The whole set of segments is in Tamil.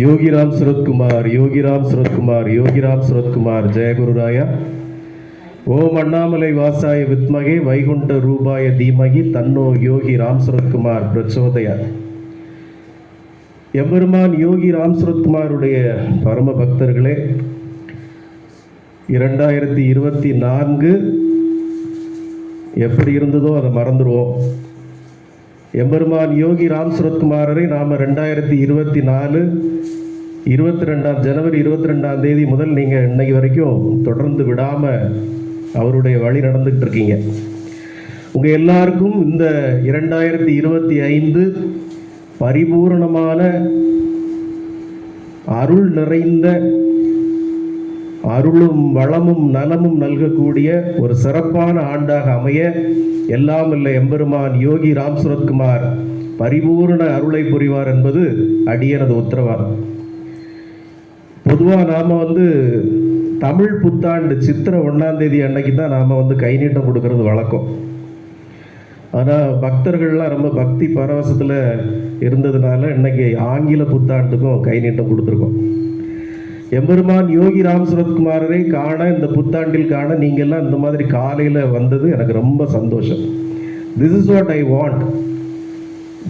யோகிராம் சுரத்குமார் யோகிராம் சுரத்குமார் யோகிராம் சுரத்குமார் ஜெயகுருராயா. ஓம் அண்ணாமலை வாசாய வித்மகே வைகுண்ட ரூபாய தீமகி தன்னோ யோகி ராம் சுரத்குமார் பிரச்சோதயார் எம்பெருமான் யோகி ராம் சுரத்குமாருடைய பரம பக்தர்களே இரண்டாயிரத்தி இருபத்தி நான்கு எப்படி இருந்ததோ அதை மறந்துடுவோம் எம்பெருமான் யோகி ராம் சுரத்குமாரரை நாம் ரெண்டாயிரத்தி இருபத்தி நாலு இருபத்தி ரெண்டாம் ஜனவரி இருபத்தி ரெண்டாம் தேதி முதல் நீங்கள் இன்னைக்கு வரைக்கும் தொடர்ந்து விடாமல் அவருடைய வழி நடந்துகிட்டு இருக்கீங்க. உங்கள் எல்லாருக்கும் இந்த இரண்டாயிரத்தி இருபத்தி ஐந்து பரிபூரணமான அருள் நிறைந்த அருளும் வளமும் நலமும் நல்கக்கூடிய ஒரு சிறப்பான ஆண்டாக அமைய எல்லாம் இல்லை எம்பெருமான் யோகி ராம் சுரத்குமார் பரிபூரண அருளை புரிவார் என்பது அடியனது உத்தரவாதம். பொதுவாக நாம் வந்து தமிழ் புத்தாண்டு சித்திரை ஒன்றாம் தேதி அன்னைக்கு தான் நாம் வந்து கை நீட்டம் கொடுக்கறது வழக்கம். ஆனால் பக்தர்கள்லாம் ரொம்ப பக்தி பரவசத்தில் இருந்ததுனால இன்னைக்கு ஆங்கில புத்தாண்டுக்கும் கை நீட்டம் கொடுத்துருக்கோம். எம்பெருமான் யோகி ராம் சுரத்குமாரரை காண இந்த புத்தாண்டில் காண நீங்கள்லாம் இந்த மாதிரி காலையில் வந்தது எனக்கு ரொம்ப சந்தோஷம். This is what I want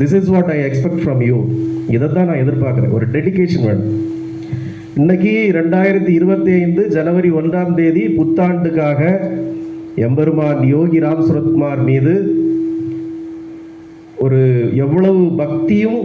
this is what I expect from you இதை தான் நான் எதிர்பார்க்குறேன். ஒரு டெடிகேஷன் வேணும். இன்னைக்கு ரெண்டாயிரத்தி இருபத்தி ஐந்து ஜனவரி ஒன்றாம் தேதி புத்தாண்டுக்காக எம்பெருமான் யோகி ராம் சுரத்குமார் மீது ஒரு எவ்வளவு பக்தியும்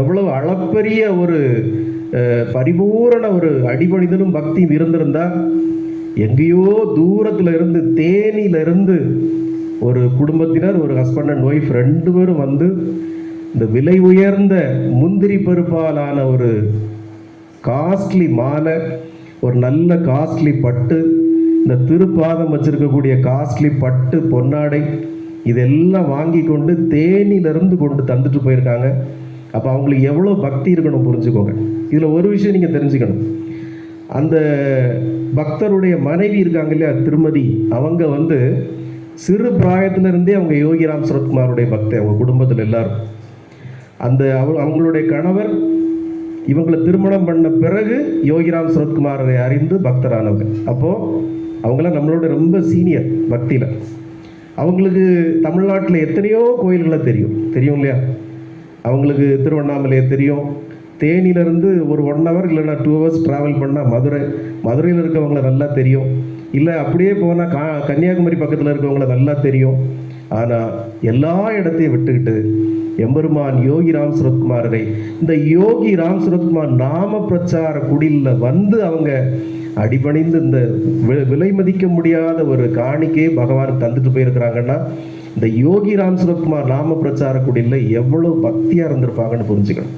எவ்வளவு அளப்பரிய ஒரு பரிபூரண ஒரு அடிபணிதலும் பக்தியும் இருந்திருந்தா எங்கேயோ தூரத்துல இருந்து தேனியில இருந்து ஒரு குடும்பத்தினர் ஒரு ஹஸ்பண்ட் அண்ட் ஒய்ஃப் ரெண்டு பேரும் வந்து இந்த விலை உயர்ந்த முந்திரி பருப்பாலான ஒரு காஸ்ட்லி மாலை ஒரு நல்ல காஸ்ட்லி பட்டு இந்த திருப்பாதம் வச்சிருக்கக்கூடிய காஸ்ட்லி பட்டு பொன்னாடை இதெல்லாம் வாங்கி கொண்டு தேனிலிருந்து கொண்டு தந்துட்டு போயிருக்காங்க. அப்போ அவங்களுக்கு எவ்வளோ பக்தி இருக்கணும் புரிஞ்சுக்கோங்க. இதில் ஒரு விஷயம் நீங்கள் தெரிஞ்சுக்கணும். அந்த பக்தருடைய மனைவி இருக்காங்க இல்லையா திருமதி அவங்க வந்து சிறு பிராயத்திலிருந்தே அவங்க யோகிராம் சரத்குமாருடைய பக்தி அவங்க குடும்பத்தில் எல்லாரும். அந்த அவ அவங்களுடைய கணவர் இவங்களை திருமணம் பண்ண பிறகு யோகிராம் சரத்குமாரை அறிந்து பக்தரானவங்க. அப்போது அவங்களாம் நம்மளோட ரொம்ப சீனியர் பக்தியில். அவங்களுக்கு தமிழ்நாட்டில் எத்தனையோ கோயில்களை தெரியும். தெரியும் இல்லையா? அவங்களுக்கு திருவண்ணாமலையை தெரியும். தேனியிலேருந்து ஒரு ஒன் ஹவர் இல்லைன்னா டூ ஹவர்ஸ் ட்ராவல் பண்ணால் மதுரை. மதுரையில் இருக்கவங்கள நல்லா தெரியும். இல்லை அப்படியே போனால் கா கன்னியாகுமரி பக்கத்தில் இருக்கவங்கள நல்லா தெரியும். ஆனால் எல்லா இடத்தையும் விட்டுக்கிட்டு எம்பெருமான் யோகி ராம் சுரத்குமாரரை இந்த யோகி ராம் சுரத்குமார் நாம பிரச்சார குடிலில் வந்து அவங்க அடிபணிந்து இந்த விலை மதிக்க முடியாத ஒரு காணிக்கே பகவான் தந்துட்டு போயிருக்கிறாங்கன்னா இந்த யோகி ராம் சுரத்குமார் நாம பிரச்சார குடியில் எவ்வளோ பக்தியாக இருந்திருப்பாங்கன்னு புரிஞ்சுக்கணும்.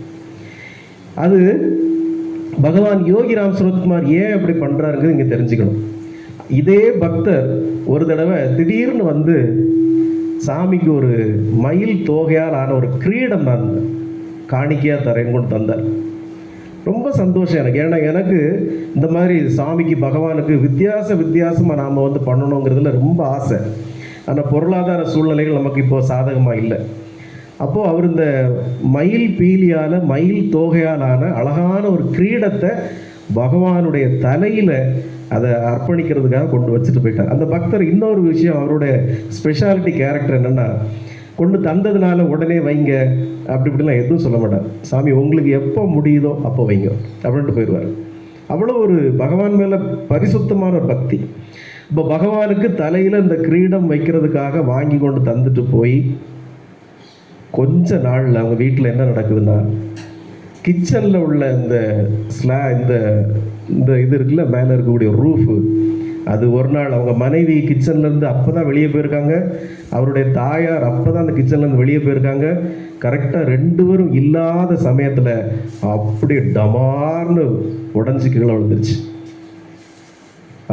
அது பகவான் யோகி ராம் சுரத்குமார் ஏன் அப்படி பண்ணுறாருங்கிறது இங்கே தெரிஞ்சுக்கணும். இதே பக்தர் ஒரு தடவை திடீர்னு வந்து சாமிக்கு ஒரு மயில் தோகையால் ஆன ஒரு கிரீடம் தான் காணிக்கையாக தரேன் கொண்டு தந்தார். ரொம்ப சந்தோஷம் எனக்கு. ஏன்னா எனக்கு இந்த மாதிரி சாமிக்கு பகவானுக்கு வித்தியாச வித்தியாசமாக நாம் வந்து பண்ணணுங்கிறதுல ரொம்ப ஆசை. ஆனால் பொருளாதார சூழ்நிலைகள் நமக்கு இப்போது சாதகமாக இல்லை. அப்போது அவர் இந்த மயில் பீலியால் மயில் தோகையாலான அழகான ஒரு கிரீடத்தை பகவானுடைய தலையில் அதை அர்ப்பணிக்கிறதுக்காக கொண்டு வச்சுட்டு போயிட்டார். அந்த பக்தர் இன்னொரு விஷயம் அவருடைய ஸ்பெஷாலிட்டி கேரக்டர் என்னென்னா கொண்டு தந்ததுனால உடனே வைங்க அப்படி இப்படிலாம் எதுவும் சொல்ல மாட்டார். சாமி உங்களுக்கு எப்போ முடியுதோ அப்போ வைங்க அப்படின்ட்டு போயிடுவார். அவ்வளோ ஒரு பகவான் மேலே பரிசுத்தமான ஒரு பக்தி. இப்போ பகவானுக்கு தலையில் இந்த கிரீடம் வைக்கிறதுக்காக வாங்கி கொண்டு தந்துட்டு போய் கொஞ்ச நாளில் அவங்க வீட்டில் என்ன நடக்குதுன்னா கிச்சனில் உள்ள இந்த ஸ்லா இந்த இந்த இது இருக்குல்ல மேலே இருக்கக்கூடிய ரூஃபு அது ஒரு நாள் அவங்க மனைவி கிச்சன்லேருந்து அப்போ தான் வெளியே போயிருக்காங்க. அவருடைய தாயார் அப்போ தான் அந்த கிச்சன்லேருந்து வெளியே போயிருக்காங்க. கரெக்டாக ரெண்டு பேரும் இல்லாத சமயத்தில் அப்படி டமார்னு உடஞ்சி கீழே விழுந்துருச்சு.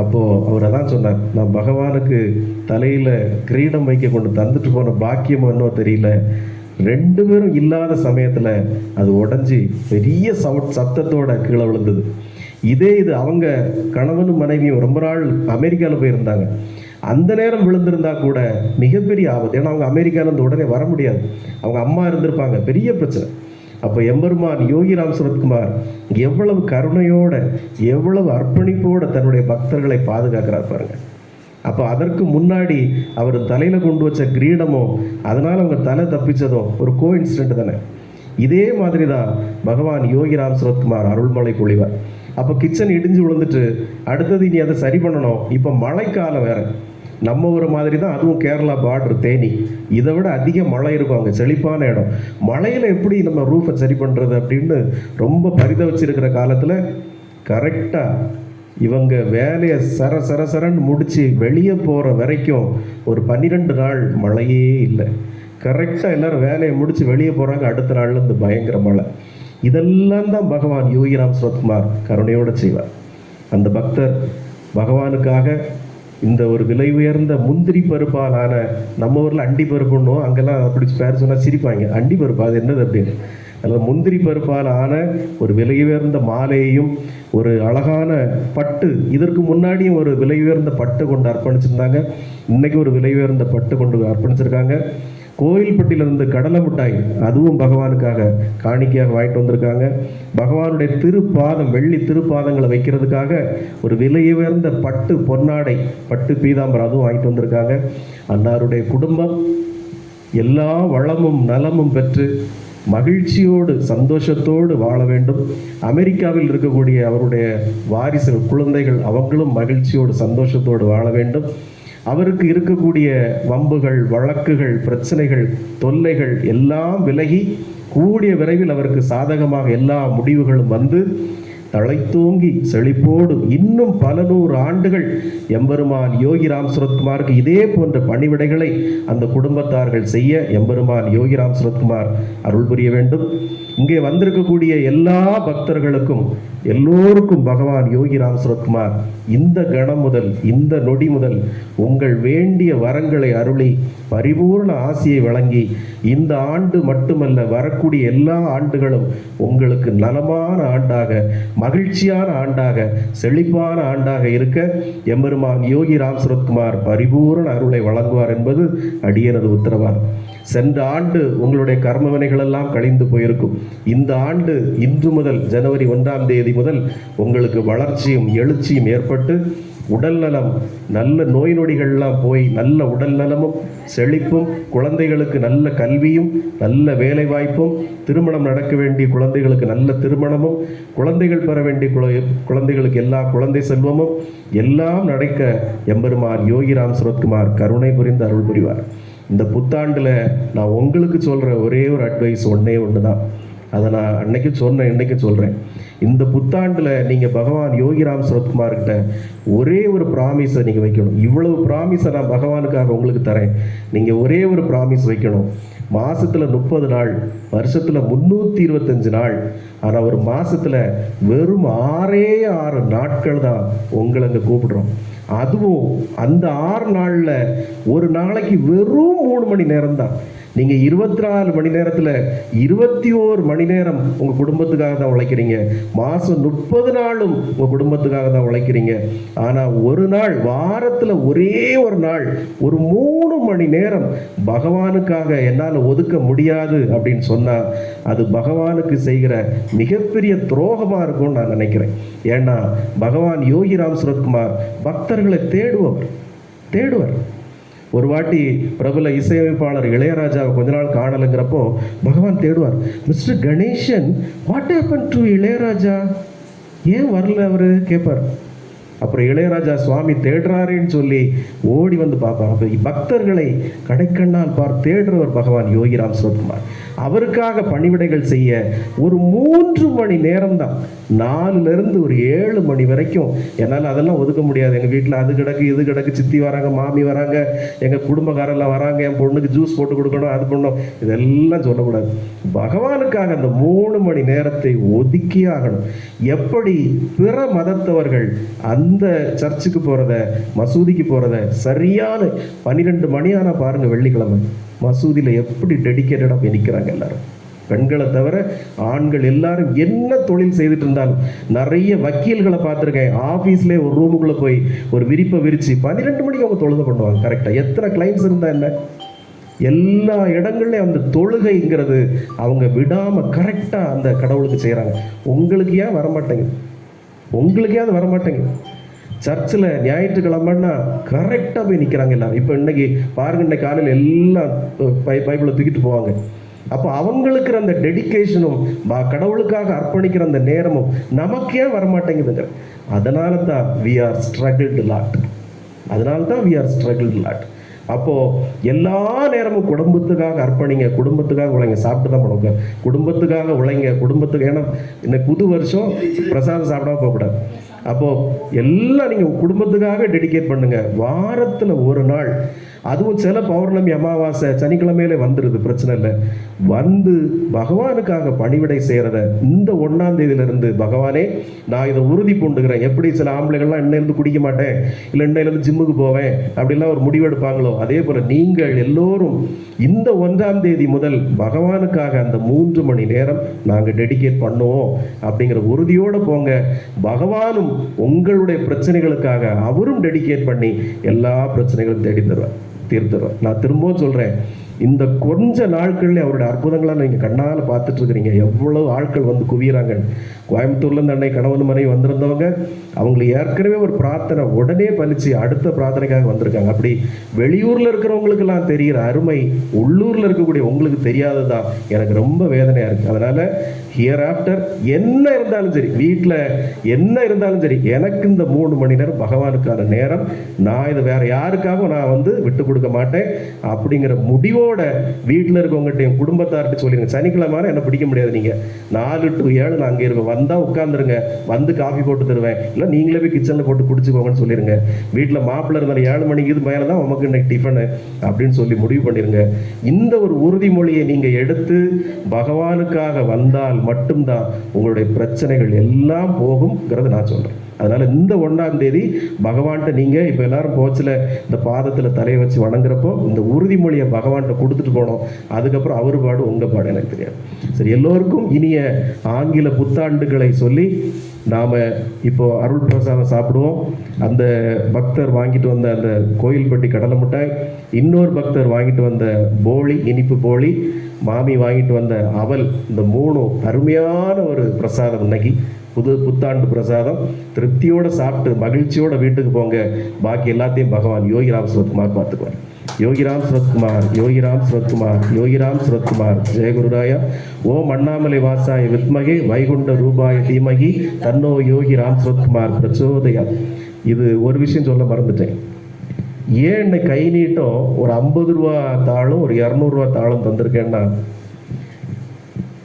அப்போது அவர் அதான் சொன்னார் நான் பகவானுக்கு தலையில் கிரீடம் வைக்க கொண்டு தந்துட்டு போன பாக்கியம் என்னோ தெரியல. ரெண்டு பேரும் இல்லாத சமயத்தில் அது உடஞ்சி பெரிய சவுட் சத்தத்தோட கீழே விழுந்தது. இதே இது அவங்க கணவனும் மனைவியும் ரொம்ப நாள் அமெரிக்காவில் போயிருந்தாங்க. அந்த நேரம் விழுந்திருந்தா கூட மிகப்பெரிய ஆபத்து. ஏன்னா அவங்க அமெரிக்காவிலேருந்து உடனே வர முடியாது. அவங்க அம்மா இருந்திருப்பாங்க. பெரிய பிரச்சனை. அப்போ எம்பெருமான் யோகிராம் சுரத்குமார் எவ்வளவு கருணையோட எவ்வளவு அர்ப்பணிப்போட தன்னுடைய பக்தர்களை பாதுகாக்கிறார் பாருங்கள் அப்போ அதற்கு முன்னாடி அவர் தலையில் கொண்டு வச்ச கிரீடமோ அதனால் அவங்க தலை தப்பிச்சதோ ஒரு கோ இன்சிடென்ட் தானே. இதே மாதிரி தான் பகவான் யோகிராம் சரத்குமார் அருள்மலை பொழிவார். அப்போ கிச்சன் இடிஞ்சு விழுந்துட்டு அடுத்தது இனி அதை சரி பண்ணணும். இப்போ மழைக்காலம் வேற. நம்ம ஒரு மாதிரி தான் அதுவும் கேரளா பார்டர் தேனி. இதை விட அதிக மழை இருக்கும் அங்கே செழிப்பான இடம். மழையில் எப்படி நம்ம ரூஃபை சரி பண்ணுறது அப்படின்னு ரொம்ப பரிதவிச்சிருக்கிற காலத்தில் கரெக்டாக இவங்க வேலையை சர சர சரன்னு முடித்து வெளியே போகிற வரைக்கும் ஒரு பன்னிரெண்டு நாள் மழையே இல்லை. கரெக்டாக எல்லாரும் வேலையை முடித்து வெளியே போகிறாங்க அடுத்த நாளில் இந்த பயங்கர மழை. இதெல்லாம் தான் பகவான் யோகிராம் சுரத்குமார் கருணையோடு செய்வார். அந்த பக்தர் பகவானுக்காக இந்த ஒரு விலை உயர்ந்த முந்திரி பருப்பாலான நம்ம ஊரில் அண்டி பருப்புன்னும் அங்கெல்லாம் அப்படி பேர் சொன்னால் சிரிப்பாங்க. அண்டி பருப்பு அது என்னது அப்படின்னு? அதில் முந்திரி பருப்பால் ஆன ஒரு விலை உயர்ந்த மாலையையும் ஒரு அழகான பட்டு இதற்கு முன்னாடியும் ஒரு விலை உயர்ந்த பட்டு கொண்டு அர்ப்பணிச்சிருந்தாங்க. இன்றைக்கி ஒரு விலை உயர்ந்த பட்டு கொண்டு அர்ப்பணிச்சிருக்காங்க. கோயில்பட்டியிலிருந்து கடலை மிட்டாய் அதுவும் பகவானுக்காக காணிக்கையாக வாங்கிட்டு வந்திருக்காங்க. பகவானுடைய திருப்பாதம் வெள்ளி திருப்பாதங்களை வைக்கிறதுக்காக ஒரு விலை உயர்ந்த பட்டு பொன்னாடை பட்டு பீதாம்பரம் அதுவும் வாங்கிட்டு வந்திருக்காங்க. அன்னாருடைய குடும்பம் எல்லா வளமும் நலமும் பெற்று மகிழ்ச்சியோடு சந்தோஷத்தோடு வாழ வேண்டும். அமெரிக்காவில் இருக்கக்கூடிய அவருடைய வாரிசுகள் குழந்தைகள் அவங்களும் மகிழ்ச்சியோடு சந்தோஷத்தோடு வாழ வேண்டும். அவருக்கு இருக்கக்கூடிய வம்புகள் வழக்குகள் பிரச்சனைகள் தொல்லைகள் எல்லாம் விலகி கூடிய விரைவில் அவருக்கு சாதகமாக எல்லா முடிவுகளும் வந்து தழைத்தூங்கி செழிப்போடு இன்னும் பல நூறு ஆண்டுகள் எம்பெருமான் யோகி ராம் சுரத்குமாருக்கு இதே போன்ற பணிவிடைகளை அந்த குடும்பத்தார்கள் செய்ய எம்பெருமான் யோகி ராம் சுரத்குமார் அருள் புரிய வேண்டும். இங்கே வந்திருக்கக்கூடிய எல்லா பக்தர்களுக்கும் எல்லோருக்கும் பகவான் யோகி ராம் சுரத்குமார் இந்த கணம் முதல் இந்த நொடி முதல் உங்கள் வேண்டிய வரங்களை அருளி பரிபூர்ண ஆசையை வழங்கி இந்த ஆண்டு மட்டுமல்ல வரக்கூடிய எல்லா ஆண்டுகளும் உங்களுக்கு நலமான ஆண்டாக மகிழ்ச்சியான ஆண்டாக செழிப்பான ஆண்டாக இருக்க எம்பெருமான் யோகி ராம் சுரத்குமார் பரிபூரண அருளை வழங்குவார் என்பது அடியனது உத்தரவாதம். சென்ற ஆண்டு உங்களுடைய கர்ம வினைகள் எல்லாம் கழிந்து போயிருக்கும். இந்த ஆண்டு இன்று முதல் ஜனவரி ஒன்றாம் தேதி முதல் உங்களுக்கு வளர்ச்சியும் எழுச்சியும் ஏற்பட்டு உடல் நலம் நல்ல நோய் நொடிகள்லாம் போய் நல்ல உடல் நலமும் செழிப்பும் குழந்தைகளுக்கு நல்ல கல்வியும் நல்ல வேலை வாய்ப்பும் திருமணம் நடக்க வேண்டிய குழந்தைகளுக்கு நல்ல திருமணமும் குழந்தைகள் பெற வேண்டிய குழ- குழந்தைகளுக்கு எல்லா குழந்தை செல்வமும் எல்லாம் நடக்க எம்பெருமான் யோகிராம் சுரத்குமார் கருணை புரிந்து அருள் புரிவார். இந்த புத்தாண்டில் நான் உங்களுக்கு சொல்கிற ஒரே ஒரு அட்வைஸ் ஒன்றே ஒன்று தான் அதை நான் அன்னைக்கும் சொன்னேன் இன்னைக்கும் சொல்கிறேன் இந்த புத்தாண்டில் நீங்கள் பகவான் யோகிராம் சரத்குமார்கிட்ட ஒரே ஒரு ப்ராமிஸை நீங்கள் வைக்கணும். இவ்வளவு ப்ராமிஸை நான் பகவானுக்காக உங்களுக்கு தரேன். நீங்கள் ஒரே ஒரு ப்ராமிஸ் வைக்கணும். மாதத்தில் முப்பது நாள் வருஷத்தில் முந்நூற்றி இருபத்தஞ்சு நாள். ஆனால் ஒரு மாதத்தில் வெறும் ஆறே ஆறு நாட்கள் தான் உங்களை அங்கே கூப்பிடுறோம். அதுவும் அந்த ஆறு நாளில் ஒரு நாளைக்கு வெறும் மூணு மணி நேரம் தான் நீங்கள் இருபத்தி நாலு மணி நேரத்தில் இருபத்தி ஓரு மணி நேரம் உங்கள் குடும்பத்துக்காக தான் உழைக்கிறீங்க. மாதம் முப்பது நாளும் உங்கள் குடும்பத்துக்காக தான் உழைக்கிறீங்க. ஆனால் ஒரு நாள் வாரத்தில் ஒரே ஒரு நாள் ஒரு மூணு மணி நேரம் பகவானுக்காக என்னால் ஒதுக்க முடியாது அப்படின்னு சொன்னால் அது பகவானுக்கு செய்கிற மிகப்பெரிய துரோகமாக இருக்கும்னு நான் நினைக்கிறேன். ஏன்னா பகவான் யோகிராம் சுரத்குமார் பக்தர்களை தேடுவர் தேடுவர். ஒரு வாட்டி பிரபல இசையமைப்பாளர் இளையராஜாவை கொஞ்ச நாள் காணலைங்கிறப்போ பகவான் தேடுவார் mister Ganesan what happen to Ilaiyaraaja? ஏன் வரல அவர்? கேட்பார். அப்புறம் இளையராஜா சுவாமி தேடுறாரேன்னு சொல்லி ஓடி வந்து பார்ப்பார். அப்போ பக்தர்களை கடைக்கண்ணால் பார் தேடுறவர் பகவான் யோகிராம் சிவகுமார். அவருக்காக பணிவிடைகள் செய்ய ஒரு மூன்று மணி நேரம் தான் நாலுலேருந்து ஒரு ஏழு மணி வரைக்கும் என்னால் அதெல்லாம் ஒதுக்க முடியாது. எங்கள் வீட்டில் அது கிடக்கு இது கிடக்கு சித்தி வராங்க மாமி வராங்க எங்கள் குடும்பக்காரெல்லாம் வராங்க என் பொண்ணுக்கு ஜூஸ் போட்டு கொடுக்கணும் அது பண்ணணும் இதெல்லாம் சொல்லக்கூடாது. பகவானுக்காக அந்த மூணு மணி நேரத்தை ஒதுக்கியே ஆகணும். எப்படி பிற மதத்தவர்கள் அந்த சர்ச்சுக்கு போகிறத மசூதிக்கு போகிறத சரியான பன்னிரெண்டு மணி பாருங்கள் வெள்ளிக்கிழமை. மசூதியில் எப்படி டெடிக்கேட்டடாக போய் நிற்கிறாங்க எல்லாரும். பெண்களை தவிர ஆண்கள் எல்லாரும் என்ன தொழில் செய்துட்டு இருந்தாலும் நிறைய வக்கீல்களை பார்த்துருக்கேன். ஆஃபீஸ்லேயே ஒரு ரூமுக்குள்ளே போய் ஒரு விரிப்பை விரித்து பன்னிரெண்டு மணிக்கு அவங்க தொழுத பண்ணுவாங்க. கரெக்டாக எத்தனை கிளைண்ட்ஸ் இருந்தால் என்ன? எல்லா இடங்கள்லையும் அந்த தொழுகைங்கிறது அவங்க விடாமல் கரெக்டாக அந்த கடவுளுக்கு செய்கிறாங்க உங்களுக்கு ஏன் வரமாட்டேங்குது? உங்களுக்கே அது வரமாட்டேங்குது? சர்ச்சில் ஞாயிற்றுக்கிழமைன்னா கரெக்டாக போய் நிற்கிறாங்க எல்லாரும். இப்போ இன்னைக்கு பாருங்க இன்னைக்கு காலையில் எல்லாம் பை பைபிளை தூக்கிட்டு போவாங்க. அப்போ அவங்களுக்கு அந்த டெடிகேஷனும் கடவுளுக்காக அர்ப்பணிக்கிற அந்த நேரமும் நமக்கே வரமாட்டேங்குதுங்க? அதனால தான் வி ஆர் ஸ்ட்ரகிள்டு லாட் அதனால தான் வி ஆர் ஸ்ட்ரகிள்டு லாட் அப்போது எல்லா நேரமும் குடும்பத்துக்காக அர்ப்பணிங்க குடும்பத்துக்காக உழைங்க சாப்பிட்டு தான் பண்ணுங்க குடும்பத்துக்காக உழைங்க குடும்பத்துக்கு ஏன்னா இன்னைக்கு புது வருஷம் பிரசாதம் சாப்பிடாம போகக்கூடாது. அப்போது எல்லாம் நீங்கள் குடும்பத்துக்காக டெடிகேட் பண்ணுங்கள் வாரத்தில் ஒரு நாள் அதுவும் சில பௌர்ணமி அமாவாசை சனிக்கிழமையில வந்துடுது பிரச்சனை இல்லை. வந்து பகவானுக்காக பணிவிடை செய்கிறத இந்த ஒன்றாம் தேதியிலிருந்து பகவானே நான் இதை உறுதி பூண்டுகிறேன் எப்படி சில ஆம்பளைகள்லாம் இன்னையிலிருந்து குடிக்க மாட்டேன்? இல்லை இன்னையிலேருந்து ஜிம்முக்கு போவேன்? அப்படிலாம் ஒரு முடிவெடுப்பாங்களோ அதே போல் நீங்கள் எல்லோரும் இந்த ஒன்றாம் தேதி முதல் பகவானுக்காக அந்த மூன்று மணி நேரம் நாங்கள் டெடிகேட் பண்ணுவோம். அப்படிங்கிற உறுதியோடு போங்க. பகவானும் உங்களுடைய பிரச்சனைகளுக்காக அவரும் டெடிகேட் பண்ணி எல்லா பிரச்சனைகளும் தேடி தருவார். தீர்த்துருவார் நான் திரும்பவும் சொல்கிறேன் இந்த கொஞ்ச நாட்கள்லேயே அவருடைய அற்புதங்களாக நீங்கள் கண்ணால் பார்த்துட்ருக்குறீங்க எவ்வளோ ஆட்கள் வந்து குவியறாங்க. கோயம்புத்தூர்லேருந்து அன்னை கணவன் மனைவி வந்திருந்தவங்க அவங்களுக்கு ஏற்கனவே ஒரு பிரார்த்தனை உடனே பலிச்சு அடுத்த பிரார்த்தனைக்காக வந்திருக்காங்க. அப்படி வெளியூரில் இருக்கிறவங்களுக்கெல்லாம் தெரிகிற அருமை உள்ளூரில் இருக்கக்கூடிய உங்களுக்கு தெரியாததான் எனக்கு ரொம்ப வேதனையாக இருக்குது அதனால் ஹியர் ஆஃப்டர் என்ன இருந்தாலும் சரி வீட்டில் என்ன இருந்தாலும் சரி எனக்கு இந்த மூணு மணி நேரம் பகவானுக்கான நேரம். நான் இதை வேற யாருக்காகவும் நான் வந்து விட்டு கொடுக்க மாட்டேன். அப்படிங்கிற முடிவோட வீட்டில் இருக்கவங்ககிட்ட குடும்பத்தார்கிட்ட சொல்லிடுங்க சனிக்கிழமை என்ன பிடிக்க முடியாது நீங்கள் நாலு டு ஏழு நான் அங்கே இருப்பேன். வந்தால் உட்காந்துருங்க வந்து காஃபி போட்டு தருவேன். இல்லை நீங்களே போய் கிச்சனில் போட்டு குடிச்சுக்கோங்கன்னு சொல்லிடுங்க வீட்டில் மாப்பிள்ளை இருந்தாலும் ஏழு மணிக்கு இது மேலே தான் உமக்கு இன்னைக்கு டிஃபனு அப்படின்னு சொல்லி முடிவு பண்ணிடுங்க இந்த ஒரு உறுதிமொழியை நீங்கள் எடுத்து பகவானுக்காக வந்தால் மட்டும்தான் உங்களுடைய பிரச்சனைகள் எல்லாம் போகும்ங்கிறத நான் சொல்கிறேன் அதனால் இந்த ஒன்றாம் தேதி பகவான்கிட்ட நீங்கள் இப்போ எல்லாரும் போச்சில் இந்த பாதத்தில் தலையை வச்சு வணங்குறப்போ இந்த உறுதிமொழியை பகவான்கிட்ட கொடுத்துட்டு போனோம். அதுக்கப்புறம் அவர் பாடு உங்கள் பாடு எனக்கு தெரியாது. சரி எல்லோருக்கும் இனிய ஆங்கில புத்தாண்டுகளை சொல்லி நாம் இப்போ அருள் பிரசாதம் சாப்பிடுவோம். அந்த பக்தர் வாங்கிட்டு வந்த அந்த கோயில்பட்டி கடலை மிட்டாய் இன்னொரு பக்தர் வாங்கிட்டு வந்த போலி இனிப்பு போளி மாமி வாங்கிட்டு வந்த அவல் இந்த மூணும் அருமையான ஒரு பிரசாதம் இன்னைக்கு. புது புத்தாண்டு பிரசாதம். திருப்தியோடு சாப்பிட்டு மகிழ்ச்சியோட வீட்டுக்கு போங்க. பாக்கி எல்லாத்தையும் பகவான் யோகிராம் சிவகுமார் பார்த்துக்குவார். யோகிராம் சுரத்குமார் யோகிராம் சுரத்குமார் யோகிராம் சுரத்குமார். ஜெயகுருராயா ஓம் அண்ணாமலை வாசாய வித்மகி வைகுண்ட ரூபாய தீமகி தன்னோ யோகிராம் சுரத்குமார் பிரச்சோதயா. இது ஒரு விஷயம் சொல்ல மறந்துட்டேன். ஏன் கை நீட்டம் ஒரு ஐம்பது ரூபா தாளும் ஒரு இரநூறுவா தாளும் தந்திருக்கேன்னா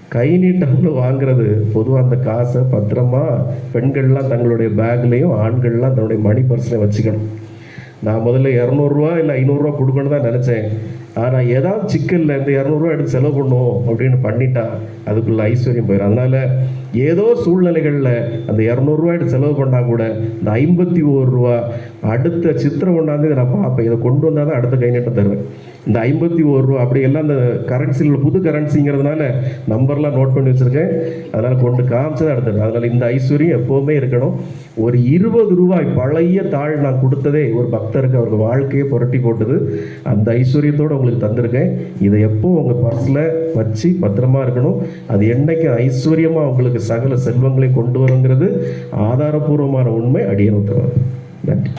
கை நீட்டம்னு வாங்குறது பொதுவாக அந்த காசை பத்திரமா பெண்கள்லாம் தங்களுடைய பேக்லேயும் ஆண்கள்லாம் தன்னுடைய மணி பர்ஸ்லையும் வச்சுக்கணும். நான் முதல்ல இரநூறுவா இல்லை ஐநூறுரூவா கொடுக்கணும் தான் நினச்சேன். ஆனால் ஏதாவது சிக்கலில் இந்த இரநூறுவா எடுத்து செலவு பண்ணுவோம் அப்படின்னு பண்ணிட்டா அதுக்குள்ள ஐஸ்வர்யம் போயிடும் அதனால ஏதோ சூழ்நிலைகளில் அந்த இரநூறுவா எடுத்து செலவு பண்ணால் கூட இந்த ஐம்பத்தி ஒரு ரூபா அடுத்த சித்திரை ஒன்றாந்தேதி நான் பார்ப்பேன். இதை கொண்டு வந்தால் தான் அடுத்த கைநீட்டம் தருவேன். இந்த ஐம்பத்தி ஒரு ரூபா அப்படி எல்லாம் அந்த கரன்சியில் புது கரன்சிங்கிறதுனால நம்பர்லாம் நோட் பண்ணி வச்சுருக்கேன். அதனால் கொண்டு காமிச்சு அடுத்தது அதனால் இந்த ஐஸ்வர்யம் எப்போவுமே இருக்கணும். ஒரு இருபது ரூபாய் பழைய தாள் நான் கொடுத்ததே ஒரு பக்தருக்கு அவருக்கு வாழ்க்கையை புரட்டி போட்டது. அந்த ஐஸ்வர்யத்தோடு உங்களுக்கு தந்திருக்கேன். இதை எப்போ உங்கள் பர்ஸில் வச்சு பத்திரமா இருக்கணும். அது என்னைக்கு ஐஸ்வர்யமாக உங்களுக்கு சகல செல்வங்களை கொண்டு வருங்கிறது ஆதாரபூர்வமான உண்மை. அடியன் நன்றி.